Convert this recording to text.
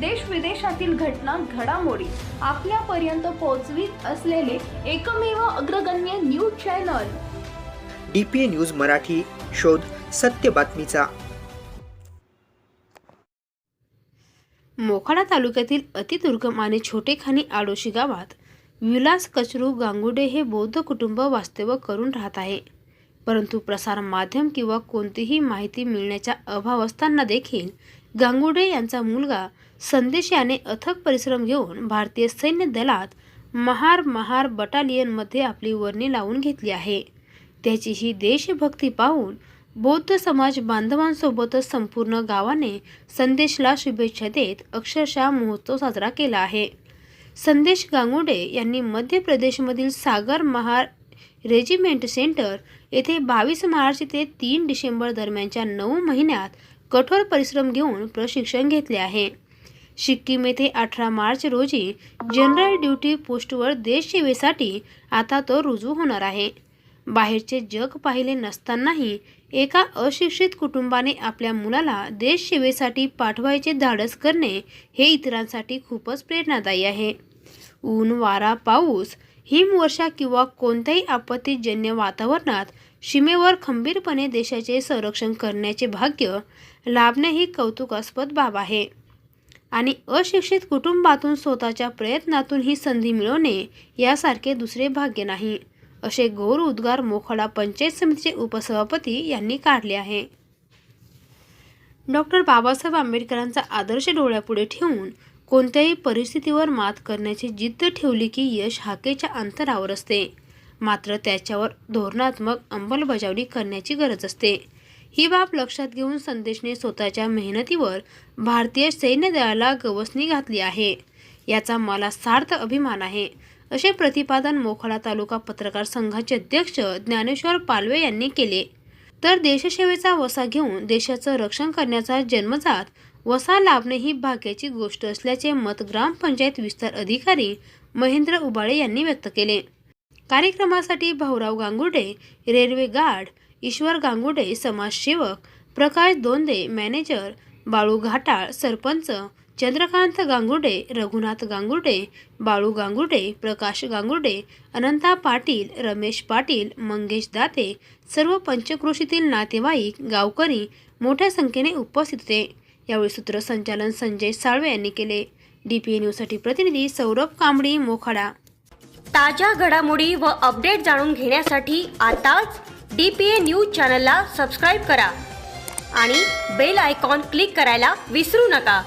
देश विदेशातील घटना घडामोडी आपल्यापर्यंत पोहोचवीत असलेले एकमेव अग्रगण्य news channel. D P A news Marathi शोध सत्य बातमीचा. मोखाडा तालुक्यातील अतिदुर्गम आणि छोटेखानी आडोशी गावात विलास कचरू गांगुडे हे बौद्ध कुटुंब वास्तव्य करून राहत आहे. परंतु प्रसार माध्यम किंवा कोणतीही माहिती मिळण्याच्या अभाव असताना देखील गांगुडे यांचा मुलगा संदेश याने अथक परिश्रम घेऊन भारतीय सैन्य दलात महार महार बटालियनमध्ये आपली वर्णी लावून घेतली आहे. त्याची ही देशभक्ती पाहून बौद्ध समाज बांधवांसोबतच संपूर्ण गावाने संदेशला शुभेच्छा देत अक्षरशः महोत्सव साजरा केला आहे. संदेश गांगुडे यांनी मध्य प्रदेशमधील सागर महार रेजिमेंट सेंटर येथे बावीस मार्च ते तीन डिसेंबर दरम्यानच्या नऊ महिन्यात कठोर परिश्रम घेऊन प्रशिक्षण घेतले आहे. सिक्कीम येथे अठरा मार्च रोजी जनरल ड्युटी पोस्टवर देशसेवेसाठी आता तो रुजू होणार आहे. बाहेरचे जग पाहिले नसतानाही एका अशिक्षित कुटुंबाने आपल्या मुलाला देशसेवेसाठी पाठवायचे धाडस करणे हे इतरांसाठी खूपच प्रेरणादायी आहे. ऊन वारा पाऊस हिमवर्षा किंवा कोणत्याही आपत्तीजन्य वातावरणात सीमेवर खंबीरपणे देशाचे संरक्षण करण्याचे भाग्य लाभणे ही कौतुकास्पद बाब आहे. आणि अशिक्षित कुटुंबातून स्वतःच्या प्रयत्नातून ही संधी मिळवणे यासारखे दुसरे भाग्य नाही असे गौर उद्गार मोखाडा पंचायत समितीचे उपसभापती यांनी काढले आहे. डॉक्टर बाबासाहेब आंबेडकरांचा आदर्श डोळ्यापुढे ठेवून कोणत्याही परिस्थितीवर मात करण्याची जिद्द ठेवली की यश हाकेच्या अंतरावर असते. मात्र त्याच्यावर धोरणात्मक अंमलबजावणी करण्याची गरज असते. ही बाब लक्षात घेऊन संदेशने स्वतःच्या मेहनतीवर भारतीय सैन्य दलाला गवसणी घातली आहे. याचा मला सार्थ अभिमान आहे. असे प्रतिपादन मोखाडा तालुका पत्रकार संघाचे अध्यक्ष ज्ञानेश्वर पालवे यांनी केले. तर देशसेवेचा वसा घेऊन देशाचं रक्षण करण्याचा जन्मजात वसा लाभणे ही भाग्याची गोष्ट असल्याचे मत ग्रामपंचायत विस्तार अधिकारी महेंद्र उबाळे यांनी व्यक्त केले. कार्यक्रमासाठी भाऊराव गांगुडे रेल्वे गार्ड ईश्वर गांगुडे समाजसेवक प्रकाश दोंदे मॅनेजर बाळू घाटाळ सरपंच चंद्रकांत गांगुडे रघुनाथ गांगुडे बाळू गांगुडे प्रकाश गांगुडे अनंता पाटील रमेश पाटील मंगेश दाते सर्व पंचक्रोशीतील नातेवाईक गावकरी मोठ्या संख्येने उपस्थित होते. यावेळी सूत्रसंचालन संजय साळवे यांनी केले. डीपीए न्यूजसाठी प्रतिनिधी सौरभ कांबडी मोखाडा. ताज्या घडामोडी व अपडेट जाणून घेण्यासाठी आताच डी पी ए न्यूज चॅनलला सबस्क्राईब करा आणि बेल आयकॉन क्लिक करायला विसरू नका.